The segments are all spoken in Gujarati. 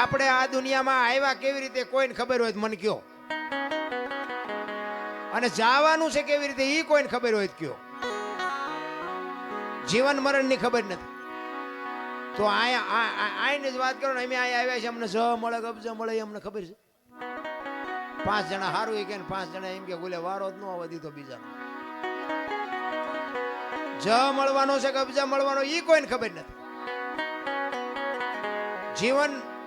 આપણે આ દુનિયામાં આવ્યા કેવી રીતે, કોઈને ખબર હોય મને કયો અને જવાનું છે કેવી રીતે એ કોઈને ખબર હોય કયો જીવન મરણની ખબર નથી. તો આઈને જ વાત કરો ને, અમે અહીંયા આવ્યા છે અમને જ મળે કબજ મળે અમને ખબર છે. પાંચ જણા સારું કે પાંચ જણા એમ કે બોલે વારો જ ન આવવા દીધો બીજા જ મળવાનો છે કબજા મળવાનો એ કોઈને ખબર નથી. જીવન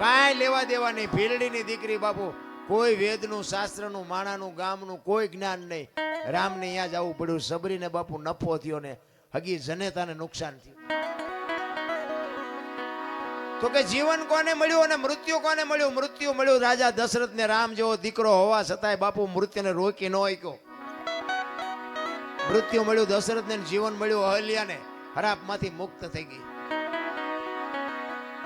કાંઈ લેવા દેવા નહીં ભીલડીની દીકરી બાપુ, કોઈ વેદનું, શાસ્ત્રનું, માણાનું, ગામનું કોઈ જ્ઞાન નહીં. રામને અહીંયા આવવું પડ્યું. સબરીને બાપુ નફો થયો ને હગી જનેતાને નુકસાન થયું. તો કે જીવન કોને મળ્યું અને મૃત્યુ કોને મળ્યું? મૃત્યુ મળ્યું. રાજા દશરથને રામ જેવો દીકરો હોવા છતાંય બાપુ મૃત્યુને રોકી ન શક્યો મૃત્યુ મળ્યું, દશરથને ને જીવન મળ્યું, અહલ્યાને હરાપમાંથી મુક્ત થઈ ગઈ.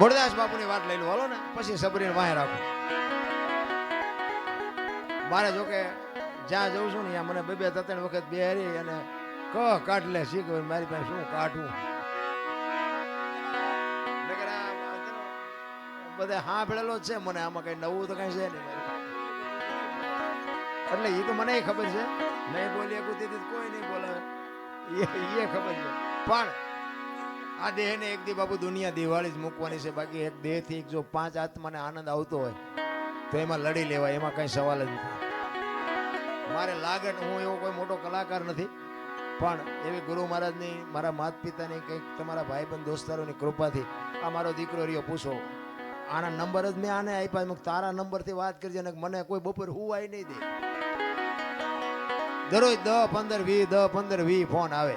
મૂળદાસ બાપુની વાત લઈ લો. હાલો ને, પછી સબરીને વાહે રાખો. મારે જોકે જ્યાં જઉં છું ને, ત્યાં મને બે બે, ત્રણ વખત વખત બેહરી અને ક કાઢ લે શીખ મારી પાસે શું કાઢવું? બધે હા ભેળેલો જ છે મને, આમાં કઈ નવું તો કઈ છે નહીં એટલે એ તો મને ખબર છે. નહીં બોલી કોઈ નહીં બોલાવે એ એ ખબર છે. પણ આ દેહને એક દી બાપુ દુનિયા દિવાળી જ મૂકવાની છે. બાકી એક દેહથી એક જો પાંચ આત્માને આનંદ આવતો હોય, તો એમાં લડી લેવાય, એમાં કઈ સવાલ જ નથી. મારે લાગે ને હું એવો કોઈ મોટો કલાકાર નથી, પણ એવી ગુરુ મહારાજની, મારા માતા પિતાની કંઈક તમારા ભાઈબંધ દોસ્તારોની કૃપાથી આ મારો દીકરો રહ્યો. પૂછો, આના નંબર જ મેં આને આપ્યા? મેં તારા નંબરથી વાત કરજે ને મને કોઈ બપોર હુવાય નહીં દે. દરરોજ દસ પંદર વી દસ પંદર વી ફોન આવે.